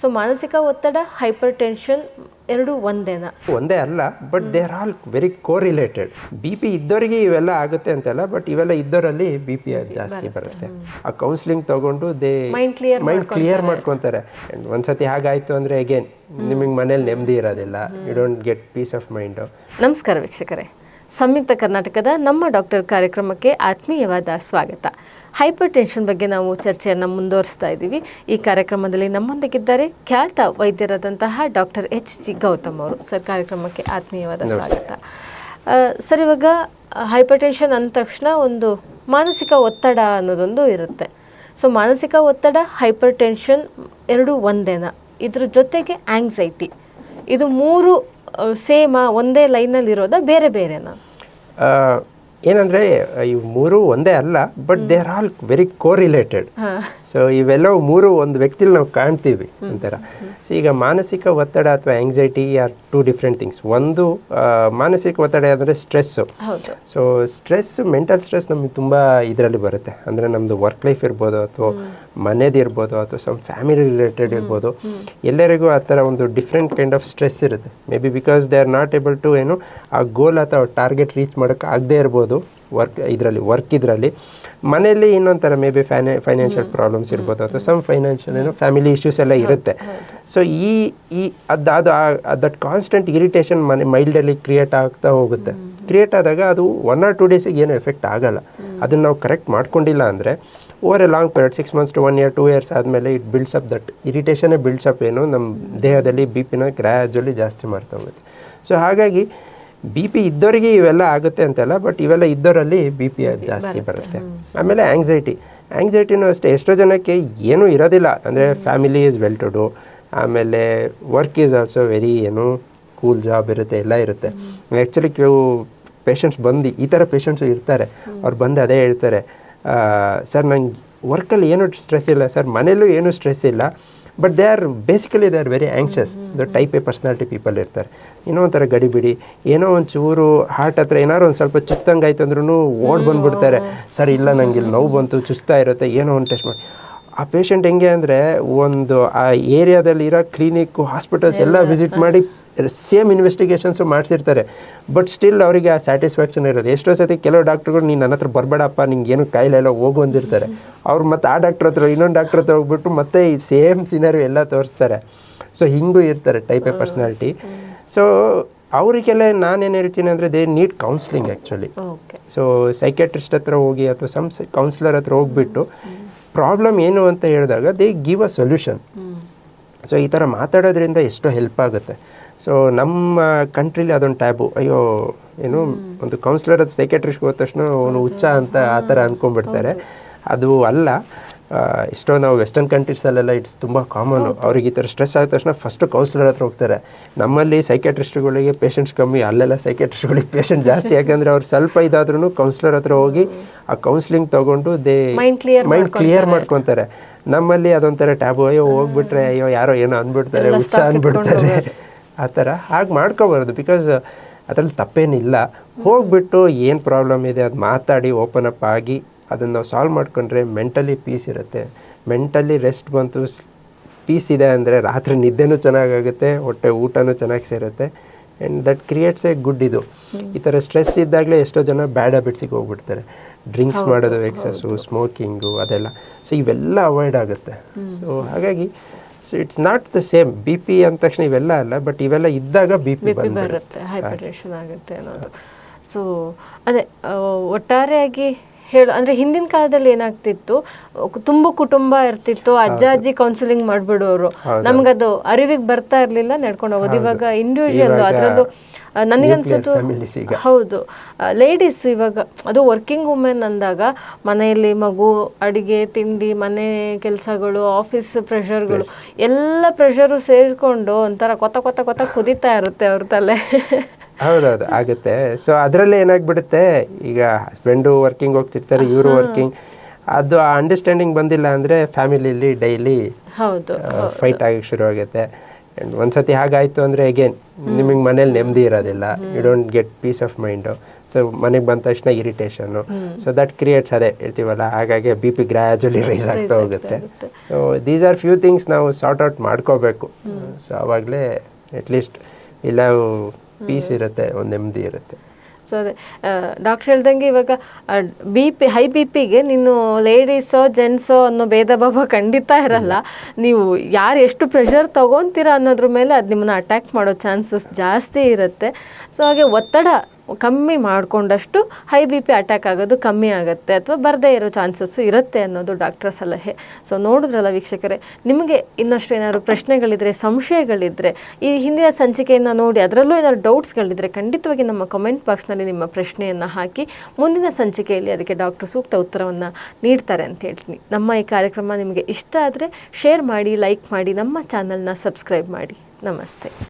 So ಮಾನಸಿಕ ಒತ್ತಡ hyper tension ಎರಡು ಒಂದೇನಾ? ಒಂದೇ ಅಲ್ಲ but they are all very correlated B P ಇದ್ದವರಿಗೆ ಇವೆಲ್ಲ ಆಗುತ್ತೆ ಅಂತೆಲ್ಲ ಬಟ್ ಇವೆಲ್ಲ ಇದ್ದವರಲ್ಲಿ ಬಿ ಪಿ ಜಾಸ್ತಿ ಬರುತ್ತೆ. ಆ ಕೌನ್ಸಿಲಿಂಗ್ ತಗೊಂಡು they mind clear mind clear ಮಾಡ್ಕೊತಾರೆ And ಒಂದ್ಸತಿ ಹಾಗಾಯ್ತು ಅಂದ್ರೆ ಅಗೇನ್ ನಿಮಗೆ ಮನೇಲಿ ನೆಮ್ಮದಿ ಇರೋದಿಲ್ಲ. You don't get peace of mind ನಮಸ್ಕಾರ ವೀಕ್ಷಕರೇ. ಸಂಯುಕ್ತ ಕರ್ನಾಟಕದ ನಮ್ಮ ಡಾಕ್ಟರ್ ಕಾರ್ಯಕ್ರಮಕ್ಕೆ ಆತ್ಮೀಯವಾದ ಸ್ವಾಗತ. ಹೈಪರ್ ಟೆನ್ಷನ್ ಬಗ್ಗೆ ನಾವು ಚರ್ಚೆಯನ್ನು ಮುಂದುವರಿಸ್ತಾ ಇದ್ದೀವಿ. ಈ ಕಾರ್ಯಕ್ರಮದಲ್ಲಿ ನಮ್ಮೊಂದಿಗಿದ್ದಾರೆ ಖ್ಯಾತ ವೈದ್ಯರಾದಂತಹ ಡಾಕ್ಟರ್ ಎಚ್ ಜಿ ಗೌತಮ್ ಅವರು. ಸರ್ ಕಾರ್ಯಕ್ರಮಕ್ಕೆ ಆತ್ಮೀಯವಾದ ಸ್ವಾಗತ. ಸರ್ ಇವಾಗ ಹೈಪರ್ ಟೆನ್ಷನ್ ಅಂದ ತಕ್ಷಣ ಒಂದು ಮಾನಸಿಕ ಒತ್ತಡ ಅನ್ನೋದೊಂದು ಇರುತ್ತೆ. ಸೊ ಮಾನಸಿಕ ಒತ್ತಡ ಹೈಪರ್ ಟೆನ್ಷನ್ ಎರಡು ಒಂದೇನಾ? ಇದ್ರ ಜೊತೆಗೆ ಆಂಗ್ಸೈಟಿ ಇದು ಮೂರು ಸೇಮ ಒಂದೇ ಲೈನಲ್ಲಿ ಇರೋದಾ ಬೇರೆ ಬೇರೆನಾ? ಏನಂದ್ರೆ ಇವು ಮೂರು ಒಂದೇ ಅಲ್ಲ but they are all very correlated so ಇವೆಲ್ಲವೂ ಮೂರು ಒಂದು ವ್ಯಕ್ತಿಲಿ ನಾವು ಕಾಣ್ತೀವಿ ಒಂಥರ. ಸೊ ಈಗ ಮಾನಸಿಕ ಒತ್ತಡ ಅಥವಾ anxiety are two different things ಒಂದು ಮಾನಸಿಕ ಒತ್ತಡ ಅಂದರೆ stress so stress mental stress ನಮಗೆ ತುಂಬ ಇದರಲ್ಲಿ ಬರುತ್ತೆ. ಅಂದರೆ ನಮ್ಮದು ವರ್ಕ್ ಲೈಫ್ ಇರ್ಬೋದು ಅಥವಾ ಮನೇದು ಇರ್ಬೋದು ಅಥವಾ ಸಮ್ ಫ್ಯಾಮಿಲಿ ರಿಲೇಟೆಡ್ ಇರ್ಬೋದು. ಎಲ್ಲರಿಗೂ ಆ ಥರ ಒಂದು ಡಿಫ್ರೆಂಟ್ ಕೈಂಡ್ ಆಫ್ ಸ್ಟ್ರೆಸ್ ಇರುತ್ತೆ. Maybe because they are not able to ಏನು ಆ ಗೋಲ್ ಅಥವಾ ಟಾರ್ಗೆಟ್ ರೀಚ್ ಮಾಡೋಕ್ಕೆ ಆಗದೇ ಇರ್ಬೋದು. ವರ್ಕ್ ಇದರಲ್ಲಿ ವರ್ಕ್ ಇದರಲ್ಲಿ. ಮನೆಯಲ್ಲಿ ಇನ್ನೊಂಥರ ಮೇ ಬಿ ಫೈನಾ ಫೈನಾನ್ಷಿಯಲ್ ಪ್ರಾಬ್ಲಮ್ಸ್ ಇರ್ಬೋದು ಅಥವಾ ಸಮ್ ಫೈನಾನ್ಷಿಯಲ್ ಏನೋ ಫ್ಯಾಮಿಲಿ ಇಶ್ಯೂಸ್ ಎಲ್ಲ ಇರುತ್ತೆ. ಸೊ ಈ ಈ ಅದು ಅದು ದಟ್ ಕಾನ್ಸ್ಟೆಂಟ್ ಇರಿಟೇಷನ್ ಮನೆ ಮೈಲ್ಡಲ್ಲಿ ಕ್ರಿಯೇಟ್ ಆಗ್ತಾ ಹೋಗುತ್ತೆ. ಕ್ರಿಯೇಟ್ ಆದಾಗ ಅದು ಒನ್ ಆರ್ ಟು ಡೇಸಿಗೆ ಏನು ಎಫೆಕ್ಟ್ ಆಗಲ್ಲ. ಅದನ್ನು ನಾವು ಕರೆಕ್ಟ್ ಮಾಡ್ಕೊಂಡಿಲ್ಲ ಅಂದರೆ over a long period six months to one year two years ಆದಮೇಲೆ ಇಟ್ ಬಿಲ್ಡ್ಸ್ ಅಪ್ ದಟ್ ಇರಿಟೇಷನೇ ಬಿಲ್ಡ್ಸ್ ಅಪ್ ಏನು ನಮ್ಮ ದೇಹದಲ್ಲಿ ಬಿ ಪಿನ ಗ್ರ್ಯಾಜುವಲಿ ಜಾಸ್ತಿ ಮಾಡ್ತಾ ಹೋಗುತ್ತೆ. ಸೊ ಹಾಗಾಗಿ ಬಿ ಪಿ ಇದ್ದವರಿಗೆ ಇವೆಲ್ಲ ಆಗುತ್ತೆ ಅಂತಲ್ಲ ಬಟ್ ಇವೆಲ್ಲ ಇದ್ದವರಲ್ಲಿ ಬಿ ಪಿ ಜಾಸ್ತಿ ಬರುತ್ತೆ. ಆಮೇಲೆ ಆಂಗ್ಸೈಟಿ ಆಂಗ್ಸೈಟಿನೂ ಅಷ್ಟೇ ಎಷ್ಟೋ ಜನಕ್ಕೆ ಏನೂ ಇರೋದಿಲ್ಲ. ಅಂದರೆ family is well to do ಆಮೇಲೆ ವರ್ಕ್ ಈಸ್ ಆಲ್ಸೋ ವೆರಿ ಏನು ಕೂಲ್ ಜಾಬ್ ಇರುತ್ತೆ ಎಲ್ಲ ಇರುತ್ತೆ. ಆ್ಯಕ್ಚುಲಿ ಕೆಲವು ಪೇಷಂಟ್ಸ್ ಬಂದು ಈ ಥರ ಪೇಷಂಟ್ಸು ಇರ್ತಾರೆ. ಅವ್ರು ಬಂದು ಅದೇ ಹೇಳ್ತಾರೆ ಸರ್ ನಂಗೆ ವರ್ಕಲ್ಲಿ ಏನೂ ಸ್ಟ್ರೆಸ್ ಇಲ್ಲ. ಸರ್ ಮನೇಲೂ ಏನೂ ಸ್ಟ್ರೆಸ್ ಇಲ್ಲ. But they are basically they are very anxious the type A personality people ಇರ್ತಾರೆ. ಏನೋ ಒಂಥರ ಗಡಿಬಿಡಿ ಏನೋ ಒಂದು ಚೂರು ಹಾರ್ಟ್ ಹತ್ರ ಏನಾದ್ರು ಒಂದು ಸ್ವಲ್ಪ ಚುಚ್ದಂಗೆ ಆಯ್ತು ಅಂದ್ರೂ ಓಡ್ ಬಂದುಬಿಡ್ತಾರೆ. ಸರ್ ಇಲ್ಲ ನಂಗೆ ಇಲ್ಲಿ ನೋವು ಬಂತು ಚುಚ್ತಾ ಇರುತ್ತೆ ಏನೋ ಒಂದು ಟೆಸ್ಟ್ ಮಾಡಿ. ಆ ಪೇಷಂಟ್ ಹೆಂಗೆ ಅಂದರೆ ಒಂದು ಆ ಏರಿಯಾದಲ್ಲಿರೋ ಕ್ಲಿನಿಕ್ಕು ಹಾಸ್ಪಿಟಲ್ಸ್ ಎಲ್ಲ ವಿಸಿಟ್ ಮಾಡಿ ಸೇಮ್ ಇನ್ವೆಸ್ಟಿಗೇಷನ್ಸು ಮಾಡಿಸಿರ್ತಾರೆ. ಬಟ್ ಸ್ಟಿಲ್ ಅವರಿಗೆ ಆ ಸ್ಯಾಟಿಸ್ಫ್ಯಾಕ್ಷನ್ ಇರೋದು. ಎಷ್ಟೋ ಸತಿ ಕೆಲವು ಡಾಕ್ಟ್ರುಗಳು ನೀನು ನನ್ನ ಹತ್ರ ಬರಬೇಡಪ್ಪ ನಿಂಗೆ ಏನು ಕಾಯಿಲೆ ಎಲ್ಲ ಹೋಗು ಅಂದಿರ್ತಾರೆ. ಅವ್ರು ಮತ್ತೆ ಆ ಡಾಕ್ಟ್ರ್ ಹತ್ರ ಇನ್ನೊಂದು ಡಾಕ್ಟ್ರ್ ಹತ್ರ ಹೋಗ್ಬಿಟ್ಟು ಮತ್ತೆ ಈ ಸೇಮ್ ಸಿನರಿ ಎಲ್ಲ ತೋರಿಸ್ತಾರೆ. ಸೊ ಹಿಂಗೂ ಇರ್ತಾರೆ ಟೈಪ್ ಎ ಪರ್ಸ್ನಾಲಿಟಿ ಸೊ ಅವರಿಗೆಲ್ಲ ನಾನೇನು ಹೇಳ್ತೀನಿ ಅಂದರೆ they need counselling actually okay so psychiatrist ಹತ್ರ ಹೋಗಿ ಅಥವಾ ಸಮ್ ಕೌನ್ಸಿಲರ್ ಹತ್ರ ಹೋಗ್ಬಿಟ್ಟು ಪ್ರಾಬ್ಲಮ್ ಏನು ಅಂತ ಹೇಳಿದಾಗ they give a solution so ಈ ಥರ ಮಾತಾಡೋದ್ರಿಂದ ಎಷ್ಟೋ ಹೆಲ್ಪ್ ಆಗುತ್ತೆ. ಸೊ ನಮ್ಮ ಕಂಟ್ರಿಲಿ ಅದೊಂದು ಟ್ಯಾಬು ಅಯ್ಯೋ ಏನು ಒಂದು ಕೌನ್ಸಿಲರ್ ಅದು ಸೈಕ್ಯಾಟ್ರಿಸ್ಟ್ಗೆ ಹೋದ ತಕ್ಷಣ ಅವನು ಹುಚ್ಚ ಅಂತ ಆ ಥರ ಅಂದ್ಕೊಂಡ್ಬಿಡ್ತಾರೆ ಅದು ಅಲ್ಲ. ಇಷ್ಟೋ ಎಷ್ಟೋ ನಾವು ವೆಸ್ಟರ್ನ್ ಕಂಟ್ರೀಸಲ್ಲೆಲ್ಲ ಇಟ್ಸ್ ತುಂಬ ಕಾಮನ್ ಅವ್ರಿಗೆ ಈ ಥರ ಸ್ಟ್ರೆಸ್ ಆದ ತಕ್ಷಣ ಫಸ್ಟು ಕೌನ್ಸಿಲರ್ ಹತ್ರ ಹೋಗ್ತಾರೆ. ನಮ್ಮಲ್ಲಿ ಸೈಕ್ಯಾಟ್ರಿಸ್ಟ್ಗಳಿಗೆ ಪೇಷಂಟ್ಸ್ ಕಮ್ಮಿ ಅಲ್ಲೆಲ್ಲ ಸೈಕ್ಯಾಟ್ರಿಸ್ಟ್ಗಳಿಗೆ ಪೇಷಂಟ್ ಜಾಸ್ತಿ. ಯಾಕಂದರೆ ಅವ್ರು ಸ್ವಲ್ಪ ಇದಾದ್ರೂ ಕೌನ್ಸಿಲರ್ ಹತ್ರ ಹೋಗಿ ಆ ಕೌನ್ಸಿಲಿಂಗ್ ತಗೊಂಡು ದೇ ಮೈಂಡ್ ಕ್ಲಿಯರ್ ಮಾಡ್ಕೊತಾರೆ ನಮ್ಮಲ್ಲಿ ಅದೊಂಥರ ಟ್ಯಾಬು ಅಯ್ಯೋ ಹೋಗ್ಬಿಟ್ರೆ ಅಯ್ಯೋ ಯಾರೋ ಏನೋ ಅಂದ್ಬಿಡ್ತಾರೆ ಹುಚ್ಚ ಅಂದ್ಬಿಡ್ತಾರೆ. ಆ ಥರ ಹಾಗೆ ಮಾಡ್ಕೋಬಾರ್ದು. ಬಿಕಾಸ್ ಅದರಲ್ಲಿ ತಪ್ಪೇನಿಲ್ಲ. ಹೋಗ್ಬಿಟ್ಟು ಏನು ಪ್ರಾಬ್ಲಮ್ ಇದೆ ಅದು ಮಾತಾಡಿ ಓಪನ್ ಅಪ್ ಆಗಿ ಅದನ್ನು ನಾವು ಸಾಲ್ವ್ ಮಾಡ್ಕೊಂಡ್ರೆ ಮೆಂಟಲಿ ಪೀಸ್ ಇರುತ್ತೆ. ಮೆಂಟಲಿ ರೆಸ್ಟ್ ಬಂತು. ಪೀಸ್ ಇದೆ ಅಂದರೆ ರಾತ್ರಿ ನಿದ್ದೆನೂ ಚೆನ್ನಾಗಾಗುತ್ತೆ ಹೊಟ್ಟೆ ಊಟನೂ ಚೆನ್ನಾಗಿ ಸೇರುತ್ತೆ. And that creates a good ಇದು. ಈ ಥರ ಸ್ಟ್ರೆಸ್ ಇದ್ದಾಗಲೇ ಎಷ್ಟೋ ಜನ ಬ್ಯಾಡ್ ಹ್ಯಾಬಿಟ್ಸಿಗೆ ಹೋಗ್ಬಿಡ್ತಾರೆ. ಡ್ರಿಂಕ್ಸ್ ಮಾಡೋದು ಎಕ್ಸಸ್ಸು ಸ್ಮೋಕಿಂಗು ಅದೆಲ್ಲ. ಸೊ ಇವೆಲ್ಲ ಅವಾಯ್ಡ್ ಆಗುತ್ತೆ. ಸೊ ಹಾಗಾಗಿ so it's not the same B P ಅಂದ ತಕ್ಷಣ ಇವೆಲ್ಲ ಅಲ್ಲ ಬಟ್ ಇವೆಲ್ಲ ಇದ್ದಾಗ ಬಿ ಪಿ ಬರುತ್ತೆ ಹೈಪರ್ಟೆನ್ಷನ್ ಆಗುತ್ತೆ ಅನ್ನೋದು. ಸೊ ಅದೇ ಒಟ್ಟಾರೆಯಾಗಿ ಹೇಳು ಅಂದರೆ ಹಿಂದಿನ ಕಾಲದಲ್ಲಿ ಏನಾಗ್ತಿತ್ತು ತುಂಬ ಕುಟುಂಬ ಇರ್ತಿತ್ತು ಅಜ್ಜ ಅಜ್ಜಿ ಕೌನ್ಸಿಲಿಂಗ್ ಮಾಡ್ಬಿಡೋರು. ನಮ್ಗದು ಅರಿವಿಗೆ ಬರ್ತಾ ಇರಲಿಲ್ಲ ನಡ್ಕೊಂಡು ಹೋಗೋದು. ಇವಾಗ ಇಂಡಿವಿಜುವಲ್ ಅದರಲ್ಲೂ ನನಗನ್ಸುತ್ತು. ಹೌದು. ಲೇಡೀಸ್ ಇವಾಗ ಅದು ವರ್ಕಿಂಗ್ ವುಮೆನ್ ಅಂದಾಗ ಮನೆಯಲ್ಲಿ ಮಗು ಅಡಿಗೆ ತಿಂಡಿ ಮನೆ ಕೆಲಸಗಳು ಆಫೀಸ್ ಪ್ರೆಷರ್ಗಳು ಎಲ್ಲ ಪ್ರೆಷರು ಸೇರಿಕೊಂಡು ಒಂಥರ ಕೊತ್ತ ಕೊತ್ತ ಕೊತ್ತ ಕುದೀತಾ ಇರುತ್ತೆ ಅವ್ರ ತಲೆ. ಹೌದೌದು ಆಗುತ್ತೆ. ಸೊ ಅದರಲ್ಲೇ ಏನಾಗ್ಬಿಡುತ್ತೆ? ಈಗ ಹಸ್ಬೆಂಡು ವರ್ಕಿಂಗ್ ಹೋಗ್ತಿರ್ತಾರೆ ಇವರು ವರ್ಕಿಂಗ್ ಅದು ಆ ಅಂಡರ್ಸ್ಟ್ಯಾಂಡಿಂಗ್ ಬಂದಿಲ್ಲ ಅಂದರೆ ಫ್ಯಾಮಿಲಿಲಿ ಡೈಲಿ ಹೌದು. ಫೈಟ್ ಆಗಕ್ಕೆ ಶುರು ಆಗುತ್ತೆ ಆ್ಯಂಡ್ ಒಂದ್ಸತಿ ಹಾಗಾಯಿತು ಅಂದರೆ ಅಗೇನ್ ನಿಮಗೆ ಮನೇಲಿ ನೆಮ್ಮದಿ ಇರೋದಿಲ್ಲ you don't get peace of mind so ಮನೆಗೆ ಬಂದ ತಕ್ಷಣ ಇರಿಟೇಷನ್ನು ಸೊ ದಟ್ ಕ್ರಿಯೇಟ್ಸ್ ಅದೇ ಇರ್ತೀವಲ್ಲ ಹಾಗಾಗಿ ಬಿ ಪಿ ಗ್ರ್ಯಾಜುಲಿ ರೈಸ್ ಆಗ್ತಾ ಹೋಗುತ್ತೆ so these are few things ನಾವು ಸಾರ್ಟ್ ಔಟ್ ಮಾಡ್ಕೋಬೇಕು. ಸೊ ಆವಾಗಲೇ ಅಟ್ಲೀಸ್ಟ್ ಇಲ್ಲ ಪೀಸ್ ಇರುತ್ತೆ ಒಂದು ನೆಮ್ಮದಿ ಇರುತ್ತೆ. ಸೊ ಅದೇ ಡಾಕ್ಟರ್ ಹೇಳ್ದಂಗೆ ಇವಾಗ ಬಿ ಪಿ ಹೈ ಬಿ ಪಿಗೆ ನೀನು ಲೇಡೀಸೋ ಜೆಂಟ್ಸೋ ಅನ್ನೋ ಭೇದ ಭಾವ ಖಂಡಿತ ಇರಲ್ಲ. ನೀವು ಯಾರು ಎಷ್ಟು ಪ್ರೆಷರ್ ತಗೊಂತೀರಾ ಅನ್ನೋದ್ರ ಮೇಲೆ ಅದು ನಿಮ್ಮನ್ನ ಅಟ್ಯಾಕ್ ಮಾಡೋ ಚಾನ್ಸಸ್ ಜಾಸ್ತಿ ಇರುತ್ತೆ. ಸೊ ಹಾಗೆ ಒತ್ತಡ ಕಮ್ಮಿ ಮಾಡಿಕೊಂಡಷ್ಟು ಹೈ ಬಿ ಪಿ ಅಟ್ಯಾಕ್ ಆಗೋದು ಕಮ್ಮಿ ಆಗುತ್ತೆ ಅಥವಾ ಬರದೇ ಇರೋ ಚಾನ್ಸಸ್ಸು ಇರುತ್ತೆ ಅನ್ನೋದು ಡಾಕ್ಟರ್ ಸಲಹೆ ಸೊ ನೋಡಿದ್ರಲ್ಲ ವೀಕ್ಷಕರೇ, ನಿಮಗೆ ಇನ್ನಷ್ಟು ಏನಾದ್ರು ಪ್ರಶ್ನೆಗಳಿದ್ರೆ, ಸಂಶಯಗಳಿದ್ರೆ, ಈ ಹಿಂದಿನ ಸಂಚಿಕೆಯನ್ನು ನೋಡಿ ಅದರಲ್ಲೂ ಏನಾದ್ರು ಡೌಟ್ಸ್ಗಳಿದ್ರೆ ಖಂಡಿತವಾಗಿ ನಮ್ಮ ಕಮೆಂಟ್ ಬಾಕ್ಸ್ನಲ್ಲಿ ನಿಮ್ಮ ಪ್ರಶ್ನೆಯನ್ನು ಹಾಕಿ ಮುಂದಿನ ಸಂಚಿಕೆಯಲ್ಲಿ ಅದಕ್ಕೆ ಡಾಕ್ಟರ್ ಸೂಕ್ತ ಉತ್ತರವನ್ನು ನೀಡ್ತಾರೆ ಅಂತ ಹೇಳ್ತೀನಿ. ನಮ್ಮ ಈ ಕಾರ್ಯಕ್ರಮ ನಿಮಗೆ ಇಷ್ಟ ಆದರೆ ಶೇರ್ ಮಾಡಿ ಲೈಕ್ ಮಾಡಿ, ನಮ್ಮ ಚಾನಲ್ನ ಸಬ್ಸ್ಕ್ರೈಬ್ ಮಾಡಿ. ನಮಸ್ತೆ.